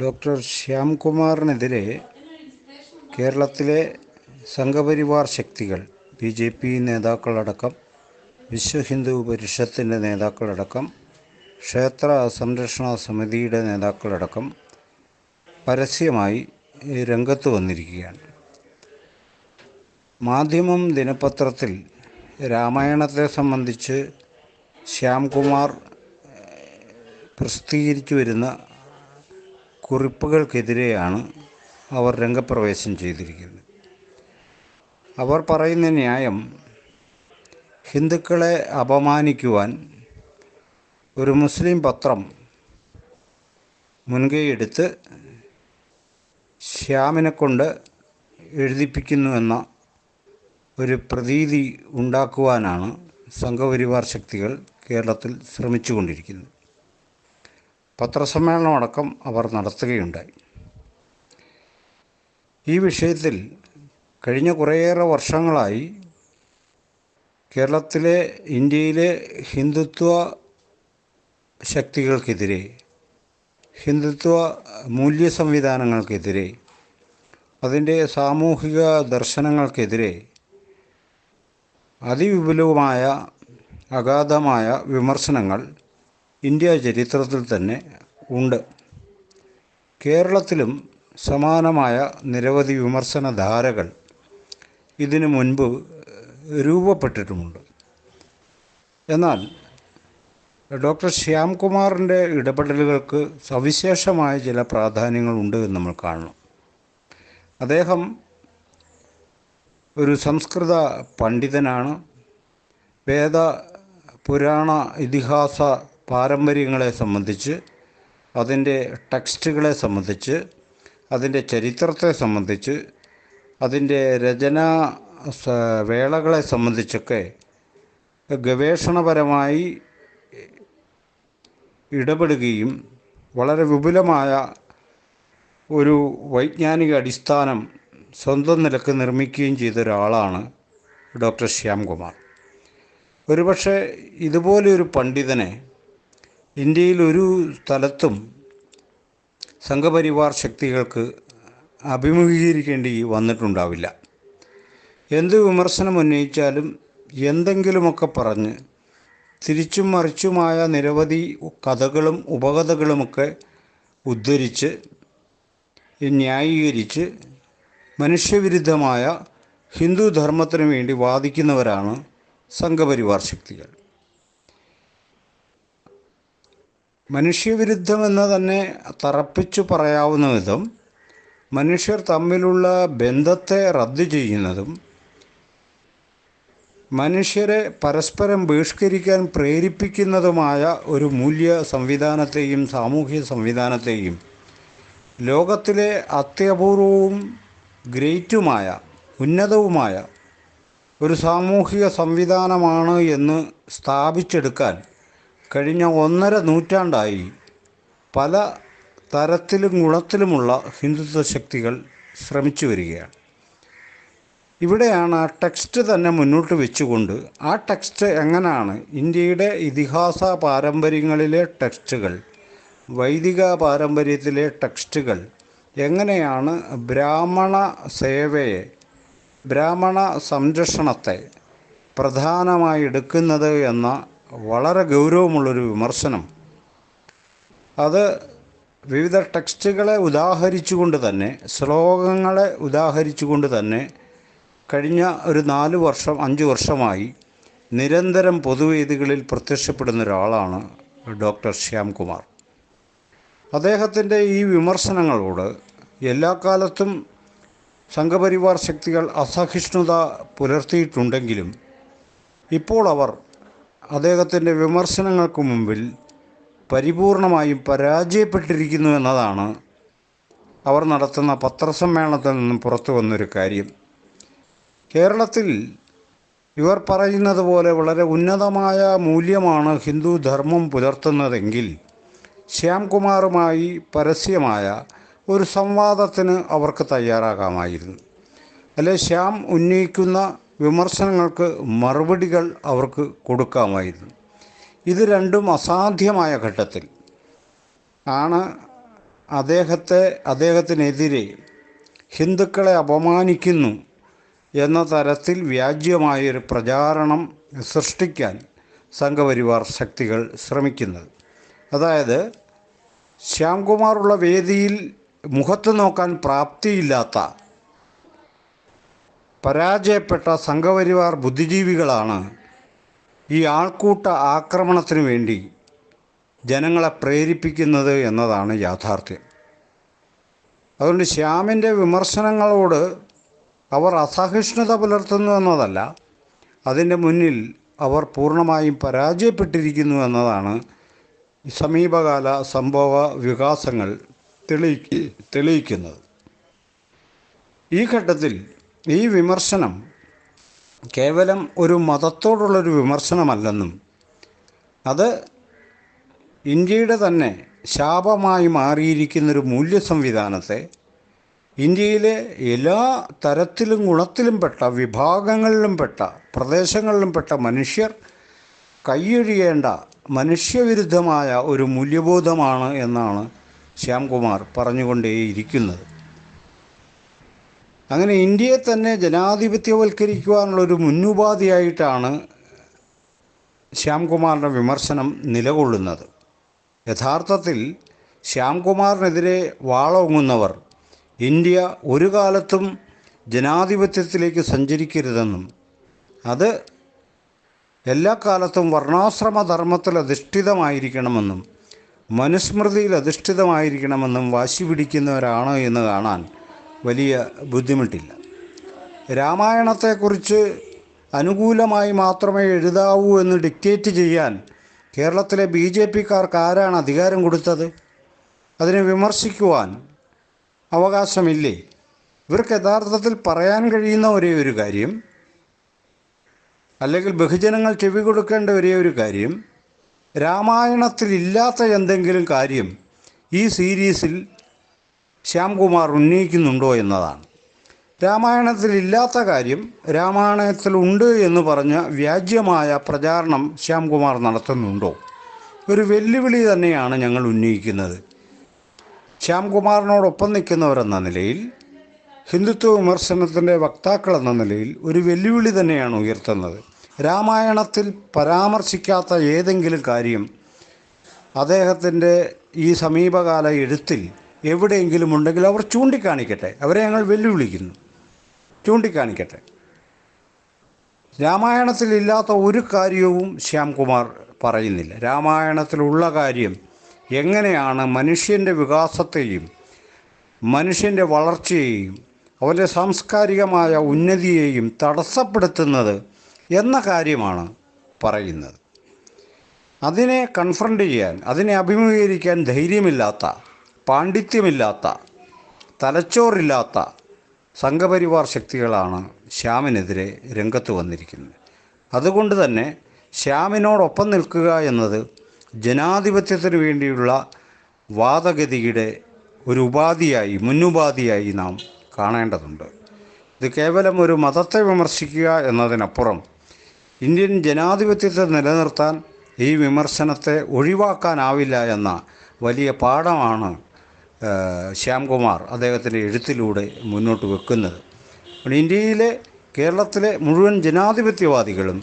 Doctor ശ്യാംകുമാറിനെതിരെ കേരളത്തിലെ സംഘപരിവാർ ശക്തികൾ ബി ജെ പി നേതാക്കളടക്കം വിശ്വ ഹിന്ദു പരിഷത്തിന്റെ നേതാക്കളടക്കം ക്ഷേത്ര സംരക്ഷണ സമിതിയുടെ നേതാക്കളടക്കം പരസ്യമായി രംഗത്ത് വന്നിരിക്കുകയാണ്. മാധ്യമം ദിനപത്രത്തിൽ രാമായണത്തെ സംബന്ധിച്ച് ശ്യാംകുമാർ പ്രസിദ്ധീകരിച്ചു വരുന്ന കുറിപ്പുകൾക്കെതിരെയാണ് അവർ രംഗപ്രവേശം ചെയ്തിരിക്കുന്നത്. അവർ പറയുന്ന ന്യായം ഹിന്ദുക്കളെ അപമാനിക്കുവാൻ ഒരു മുസ്ലിം പത്രം മുൻകൈയെടുത്ത് ശ്യാമിനെ കൊണ്ട് എഴുതിപ്പിക്കുന്നുവെന്ന ഒരു പ്രതീതി ഉണ്ടാക്കുവാനാണ് സംഘപരിവാർ ശക്തികൾ കേരളത്തിൽ ശ്രമിച്ചുകൊണ്ടിരിക്കുന്നത്. പത്രസമ്മേളനമടക്കം അവർ നടത്തുകയുണ്ടായി. ഈ വിഷയത്തിൽ കഴിഞ്ഞ കുറേയേറെ വർഷങ്ങളായി കേരളത്തിലെ ഇന്ത്യയിലെ ഹിന്ദുത്വ ശക്തികൾക്കെതിരെ ഹിന്ദുത്വ മൂല്യ സംവിധാനങ്ങൾക്കെതിരെ അതിന്റെ സാമൂഹിക ദർശനങ്ങൾക്കെതിരെ അതിവിപുലവുമായ അഗാധമായ വിമർശനങ്ങൾ ഇന്ത്യ ചരിത്രത്തിൽ തന്നെ ഉണ്ട്. കേരളത്തിലും സമാനമായ നിരവധി വിമർശനധാരകൾ ഇതിനു മുൻപ് രൂപപ്പെട്ടിട്ടുമുണ്ട്. എന്നാൽ ഡോക്ടർ ശ്യാംകുമാറിന്റെ ഇടപെടലുകൾക്ക് സവിശേഷമായ ചില പ്രാധാന്യങ്ങളുണ്ട് എന്ന് നമ്മൾ കാണണം. അദ്ദേഹം ഒരു സംസ്കൃത പണ്ഡിതനാണ്. വേദ പുരാണ ഇതിഹാസ പാരമ്പര്യങ്ങളെ സംബന്ധിച്ച് അതിന്റെ ടെക്സ്റ്റുകളെ സംബന്ധിച്ച് അതിന്റെ ചരിത്രത്തെ സംബന്ധിച്ച് അതിന്റെ രചനാ വേളകളെ സംബന്ധിച്ചൊക്കെ ഗവേഷണപരമായി ഇടപെടുകയും വളരെ വിപുലമായ ഒരു വൈജ്ഞാനിക അടിസ്ഥാനം സ്വന്തം നിലയ്ക്ക് നിർമ്മിക്കുകയും ചെയ്ത ഒരാളാണ് ഡോക്ടർ ശ്യാംകുമാർ. ഒരുപക്ഷെ ഇതുപോലെയൊരു പണ്ഡിതനെ ഇന്ത്യയിൽ ഒരു സ്ഥലത്തും സംഘപരിവാർ ശക്തികൾക്ക് അഭിമുഖീകരിക്കേണ്ടി വന്നിട്ടുണ്ടാവില്ല. എന്ത് വിമർശനം ഉന്നയിച്ചാലും എന്തെങ്കിലുമൊക്കെ പറഞ്ഞ് തിരിച്ചും മറിച്ചുമായ നിരവധി കഥകളും ഉപകഥകളുമൊക്കെ ഉദ്ധരിച്ച് ന്യായീകരിച്ച് മനുഷ്യവിരുദ്ധമായ ഹിന്ദു ധർമ്മത്തിനു വേണ്ടി വാദിക്കുന്നവരാണ് സംഘപരിവാർ ശക്തികൾ. മനുഷ്യവിരുദ്ധമെന്ന് തന്നെ തറപ്പിച്ചു പറയാവുന്ന വിധം മനുഷ്യർ തമ്മിലുള്ള ബന്ധത്തെ റദ്ദു ചെയ്യുന്നതും മനുഷ്യരെ പരസ്പരം ബഹിഷ്കരിക്കാൻ പ്രേരിപ്പിക്കുന്നതുമായ ഒരു മൂല്യ സംവിധാനത്തെയും സാമൂഹ്യ സംവിധാനത്തെയും ലോകത്തിലെ അത്യപൂർവവും ഗ്രേറ്റുമായ ഉന്നതവുമായ ഒരു സാമൂഹിക സംവിധാനമാണ് എന്ന് സ്ഥാപിച്ചെടുക്കാൻ കഴിഞ്ഞ ഒന്നര നൂറ്റാണ്ടായി പല തരത്തിലും ഗുണത്തിലുമുള്ള ഹിന്ദുത്വ ശക്തികൾ ശ്രമിച്ചു വരികയാണ്. ഇവിടെയാണ് ആ ടെക്സ്റ്റ് തന്നെ മുന്നോട്ട് വെച്ചുകൊണ്ട് ആ ടെക്സ്റ്റ് എങ്ങനെയാണ് ഇന്ത്യയുടെ ഇതിഹാസ പാരമ്പര്യങ്ങളിലെ ടെക്സ്റ്റുകൾ വൈദിക പാരമ്പര്യത്തിലെ ടെക്സ്റ്റുകൾ എങ്ങനെയാണ് ബ്രാഹ്മണ സേവയെ ബ്രാഹ്മണ സംരക്ഷണത്തെ പ്രധാനമായി എടുക്കുന്നത് എന്ന വളരെ ഗൗരവമുള്ളൊരു വിമർശനം. അത് വിവിധ ടെക്സ്റ്റുകളെ ഉദാഹരിച്ചുകൊണ്ട് തന്നെ ശ്ലോകങ്ങളെ ഉദാഹരിച്ചുകൊണ്ട് തന്നെ കഴിഞ്ഞ ഒരു നാല് വർഷം അഞ്ച് വർഷമായി നിരന്തരം പൊതുവേദികളിൽ പ്രത്യക്ഷപ്പെടുന്ന ഒരാളാണ് ഡോക്ടർ ശ്യാംകുമാർ അദ്ദേഹത്തിന്റെ ഈ വിമർശനങ്ങളോട് എല്ലാ കാലത്തും സംഘപരിവാർ ശക്തികൾ അസഹിഷ്ണുത പുലർത്തിയിട്ടുണ്ടെങ്കിലും ഇപ്പോൾ അവർ അദ്ദേഹത്തിന്റെ വിമർശനങ്ങൾക്ക് മുമ്പിൽ പരിപൂർണമായും പരാജയപ്പെട്ടിരിക്കുന്നു എന്നതാണ് അവർ നടത്തുന്ന പത്രസമ്മേളനത്തിൽ നിന്നും പുറത്തു വന്നൊരു കാര്യം. കേരളത്തിൽ ഇവർ പറയുന്നത് പോലെ വളരെ ഉന്നതമായ മൂല്യമാണ് ഹിന്ദു ധർമ്മം പുലർത്തുന്നതെങ്കിൽ ശ്യാംകുമാറുമായി പരസ്യമായ ഒരു സംവാദത്തിന് അവർക്ക് തയ്യാറാകാമായിരുന്നു. അല്ലെ ശ്യാം ഉന്നയിക്കുന്ന വിമർശനങ്ങൾക്ക് മറുപടികൾ അവർക്ക് കൊടുക്കാമായിരുന്നു. ഇത് രണ്ടും അസാധ്യമായ ഘട്ടത്തിൽ. ആണ് അദ്ദേഹത്തെ അദ്ദേഹത്തിനെതിരെ ഹിന്ദുക്കളെ അപമാനിക്കുന്നു എന്ന തരത്തിൽ വ്യാജ്യമായൊരു പ്രചാരണം സൃഷ്ടിക്കാൻ സംഘപരിവാർ ശക്തികൾ ശ്രമിക്കുന്നത്. അതായത് ശ്യാംകുമാറുള്ള വേദിയിൽ മുഖത്ത് നോക്കാൻ പ്രാപ്തിയില്ലാത്ത പരാജയപ്പെട്ട സംഘപരിവാർ ബുദ്ധിജീവികളാണ് ഈ ആൾക്കൂട്ട ആക്രമണത്തിനു വേണ്ടി ജനങ്ങളെ പ്രേരിപ്പിക്കുന്നത് എന്നതാണ് യാഥാർത്ഥ്യം. അതുകൊണ്ട് ശ്യാമിന്റെ വിമർശനങ്ങളോട് അവർ അസഹിഷ്ണുത പുലർത്തുന്നു എന്നതല്ല അതിന്റെ മുന്നിൽ അവർ പൂർണമായും പരാജയപ്പെട്ടിരിക്കുന്നു എന്നതാണ് സമീപകാല സംഭവ വികാസങ്ങൾ തെളിയിക്ക് തെളിയിക്കുന്നത്. ഈ ഘട്ടത്തിൽ ഈ വിമർശനം കേവലം ഒരു മതത്തോടുള്ളൊരു വിമർശനമല്ലെന്നും അത് ഇന്ത്യയുടെ തന്നെ ശാപമായി മാറിയിരിക്കുന്നൊരു മൂല്യ സംവിധാനത്തെ ഇന്ത്യയിലെ എല്ലാ തരത്തിലും ഗുണത്തിലും പെട്ട വിഭാഗങ്ങളിലും പെട്ട പ്രദേശങ്ങളിലും പെട്ട മനുഷ്യർ കൈയൊഴിയേണ്ട മനുഷ്യവിരുദ്ധമായ ഒരു മൂല്യബോധമാണ് എന്നാണ് ശ്യാംകുമാർ പറഞ്ഞുകൊണ്ടേയിരിക്കുന്നത്. അങ്ങനെ ഇന്ത്യയെ തന്നെ ജനാധിപത്യവൽക്കരിക്കുവാനുള്ളൊരു മുന്നുപാധിയായിട്ടാണ് ശ്യാംകുമാറിന്റെ വിമർശനം നിലകൊള്ളുന്നത്. യഥാർത്ഥത്തിൽ ശ്യാംകുമാറിനെതിരെ വാളോങ്ങുന്നവർ ഇന്ത്യ ഒരു കാലത്തും ജനാധിപത്യത്തിലേക്ക് സഞ്ചരിക്കരുതെന്നും അത് എല്ലാ കാലത്തും വർണാശ്രമധർമ്മത്തിൽ അധിഷ്ഠിതമായിരിക്കണമെന്നും മനുസ്മൃതിയിൽ അധിഷ്ഠിതമായിരിക്കണമെന്നും വാശി പിടിക്കുന്നവരാണ് എന്ന് കാണാൻ വലിയ ബുദ്ധിമുട്ടില്ല. രാമായണത്തെക്കുറിച്ച് അനുകൂലമായി മാത്രമേ എഴുതാവൂ എന്ന് ഡിക്റ്റേറ്റ് ചെയ്യാൻ കേരളത്തിലെ ബി ജെ പിക്കാർക്ക് ആരാണ് അധികാരം കൊടുത്തത്. അതിനെ വിമർശിക്കുവാൻ അവകാശമില്ലേ? ഇവർക്ക് യഥാർത്ഥത്തിൽ പറയാൻ കഴിയുന്ന ഒരേ ഒരു കാര്യം അല്ലെങ്കിൽ ബഹുജനങ്ങൾ ചെവി കൊടുക്കേണ്ട ഒരേ ഒരു കാര്യം രാമായണത്തിലില്ലാത്ത എന്തെങ്കിലും കാര്യം ഈ സീരീസിൽ ശ്യാംകുമാർ ഉന്നയിക്കുന്നുണ്ടോ എന്നതാണ്. രാമായണത്തിലില്ലാത്ത കാര്യം രാമായണത്തിലുണ്ട് എന്ന് പറഞ്ഞ വ്യാജ്യമായ പ്രചാരണം ശ്യാംകുമാർ നടത്തുന്നുണ്ടോ? ഒരു വെല്ലുവിളി തന്നെയാണ് ഞങ്ങൾ ഉന്നയിക്കുന്നത്. ശ്യാംകുമാറിനോടൊപ്പം നിൽക്കുന്നവരെന്ന നിലയിൽ ഹിന്ദുത്വ വിമർശനത്തിന്റെ വക്താക്കൾ എന്ന നിലയിൽ ഒരു വെല്ലുവിളി തന്നെയാണ് ഉയർത്തുന്നത്. രാമായണത്തിൽ പരാമർശിക്കാത്ത ഏതെങ്കിലും കാര്യം അദ്ദേഹത്തിന്റെ ഈ സമീപകാല എഴുത്തിൽ എവിടെയെങ്കിലും ഉണ്ടെങ്കിൽ അവർ ചൂണ്ടിക്കാണിക്കട്ടെ. അവരെ ഞങ്ങൾ വെല്ലുവിളിക്കുന്നു. ചൂണ്ടിക്കാണിക്കട്ടെ. രാമായണത്തിലില്ലാത്ത ഒരു കാര്യവും ശ്യാംകുമാർ പറയുന്നില്ല. രാമായണത്തിലുള്ള കാര്യം എങ്ങനെയാണ് മനുഷ്യന്റെ വികാസത്തെയും മനുഷ്യന്റെ വളർച്ചയെയും അവരുടെ സാംസ്കാരികമായ ഉന്നതിയെയും തടസ്സപ്പെടുത്തുന്നത് എന്ന കാര്യമാണ് പറയുന്നത്. അതിനെ കൺഫ്രണ്ട് ചെയ്യാൻ അതിനെ അഭിമുഖീകരിക്കാൻ ധൈര്യമില്ലാത്ത പാണ്ഡിത്യമില്ലാത്ത തലച്ചോറില്ലാത്ത സംഘപരിവാർ ശക്തികളാണ് ശ്യാമിനെതിരെ രംഗത്ത് വന്നിരിക്കുന്നത്. അതുകൊണ്ട് തന്നെ ശ്യാമിനോടൊപ്പം നിൽക്കുക എന്നത് ജനാധിപത്യത്തിന് വേണ്ടിയുള്ള വാദഗതിയുടെ ഒരു ഉപാധിയായി മുന്നുപാധിയായി നാം കാണേണ്ടതുണ്ട്. ഇത് കേവലം ഒരു മതത്തെ വിമർശിക്കുക എന്നതിനപ്പുറം ഇന്ത്യൻ ജനാധിപത്യത്തെ നിലനിർത്താൻ ഈ വിമർശനത്തെ ഒഴിവാക്കാനാവില്ല എന്ന വലിയ പാഠമാണ് ശ്യാംകുമാർ അദ്ദേഹത്തിന്റെ എഴുത്തിലൂടെ മുന്നോട്ട് വെക്കുന്നത്. ഇന്ത്യയിലെ കേരളത്തിലെ മുഴുവൻ ജനാധിപത്യവാദികളും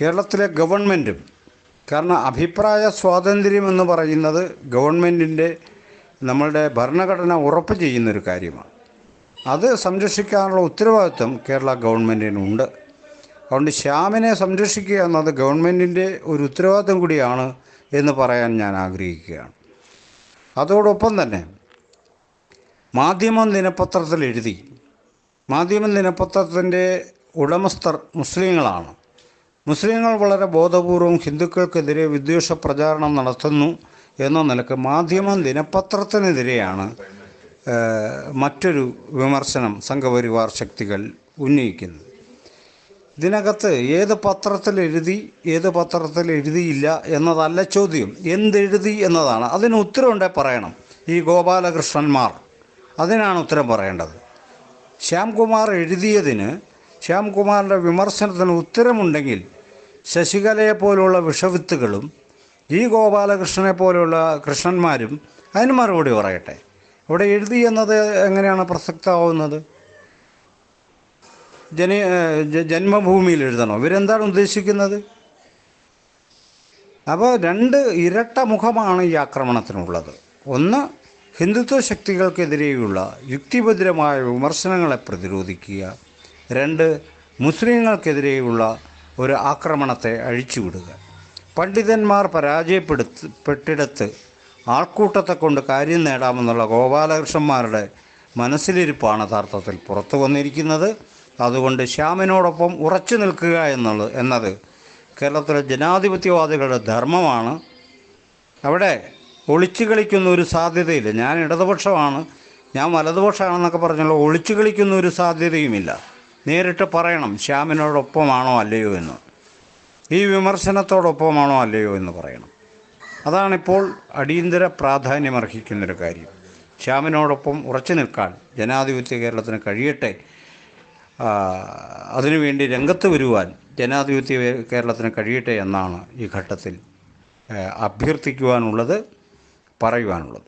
കേരളത്തിലെ ഗവൺമെന്റും കാരണം അഭിപ്രായ സ്വാതന്ത്ര്യം എന്ന് പറയുന്നത് ഗവൺമെന്റിന്റെ നമ്മളുടെ ഭരണഘടന ഉറപ്പ് ചെയ്യുന്നൊരു കാര്യമാണ്. അത് സംരക്ഷിക്കാനുള്ള ഉത്തരവാദിത്വം കേരള ഗവൺമെന്റിനുണ്ട് അതുകൊണ്ട് ശ്യാമിനെ സംരക്ഷിക്കുക എന്നത് ഗവൺമെന്റിന്റെ ഒരു ഉത്തരവാദിത്വം കൂടിയാണ് എന്ന് പറയാൻ ഞാൻ ആഗ്രഹിക്കുകയാണ്. അതോടൊപ്പം തന്നെ മാധ്യമം ദിനപത്രത്തിൽ എഴുതി മാധ്യമം ദിനപത്രത്തിന്റെ ഉടമസ്ഥർ മുസ്ലിങ്ങളാണ്. മുസ്ലിങ്ങൾ വളരെ ബോധപൂർവം ഹിന്ദുക്കൾക്കെതിരെ വിദ്വേഷ പ്രചാരണം നടത്തുന്നു എന്ന നിലയ്ക്ക് മാധ്യമം ദിനപത്രത്തിനെതിരെയാണ് മറ്റൊരു വിമർശനം സംഘപരിവാർ ശക്തികൾ ഉന്നയിക്കുന്നത്. ഇതിനകത്ത് ഏത് പത്രത്തിൽ എഴുതി ഏത് പത്രത്തിൽ എഴുതിയില്ല എന്നതല്ല ചോദ്യം. എന്തെഴുതി എന്നതാണ്. അതിന് ഉത്തരവുണ്ടേ പറയണം. ഈ ഗോപാലകൃഷ്ണന്മാർ. അതിനാണ് ഉത്തരം പറയേണ്ടത്. ശ്യാംകുമാർ എഴുതിയതിന് ശ്യാംകുമാറിന്റെ വിമർശനത്തിന് ഉത്തരമുണ്ടെങ്കിൽ ശശികലയെ പോലുള്ള വിഷവിത്തുകളും ഈ ഗോപാലകൃഷ്ണനെ പോലെയുള്ള കൃഷ്ണന്മാരും അതിന് മറുപടി പറയട്ടെ. ഇവിടെ എഴുതി എന്നത് എങ്ങനെയാണ് പ്രസക്തമാവുന്നത്? ജന ജന്മഭൂമിയിൽ എഴുതണോ? ഇവരെന്താണ് ഉദ്ദേശിക്കുന്നത്? അപ്പോൾ രണ്ട് ഇരട്ട മുഖമാണ് ഈ ആക്രമണത്തിനുള്ളത്. ഒന്ന് ഹിന്ദുത്വ ശക്തികൾക്കെതിരെയുള്ള യുക്തിഭദ്രമായ വിമർശനങ്ങളെ പ്രതിരോധിക്കുക. രണ്ട് മുസ്ലിങ്ങൾക്കെതിരെയുള്ള ഒരു ആക്രമണത്തെ അഴിച്ചുവിടുക. പണ്ഡിതന്മാർ പരാജയപ്പെടുത്ത് പെട്ടിടത്ത് ആൾക്കൂട്ടത്തെ കൊണ്ട് കാര്യം നേടാമെന്നുള്ള ഗോപാലകൃഷ്ണന്മാരുടെ മനസ്സിലിരിപ്പാണ് യഥാർത്ഥത്തിൽ പുറത്തു വന്നിരിക്കുന്നത്. അതുകൊണ്ട് ശ്യാമിനോടൊപ്പം ഉറച്ചു നിൽക്കുക എന്നുള്ളത് എന്നത് കേരളത്തിലെ ജനാധിപത്യവാദികളുടെ ധർമ്മമാണ്. അവിടെ ഒളിച്ചു കളിക്കുന്ന ഒരു സാധ്യതയില്ല. ഞാൻ ഇടതുപക്ഷമാണ്. ഞാൻ വലതുപക്ഷമാണെന്നൊക്കെ പറഞ്ഞല്ലോ ഒളിച്ചു കളിക്കുന്ന ഒരു സാധ്യതയുമില്ല. നേരിട്ട് പറയണം ശ്യാമിനോടൊപ്പമാണോ അല്ലയോ എന്ന്. ഈ വിമർശനത്തോടൊപ്പമാണോ അല്ലയോ എന്ന് പറയണം. അതാണിപ്പോൾ അടിയന്തര പ്രാധാന്യമർഹിക്കുന്നൊരു കാര്യം. ശ്യാമിനോടൊപ്പം ഉറച്ചു നിൽക്കാൻ ജനാധിപത്യ കേരളത്തിന് കഴിയട്ടെ അതിനുവേണ്ടി രംഗത്ത് വരുവാൻ ജനാധിപത്യ കേരളത്തിന് കഴിയട്ടെ എന്നാണ് ഈ ഘട്ടത്തിൽ അഭ്യർത്ഥിക്കുവാനുള്ളത് പറയുവാനുള്ളത്.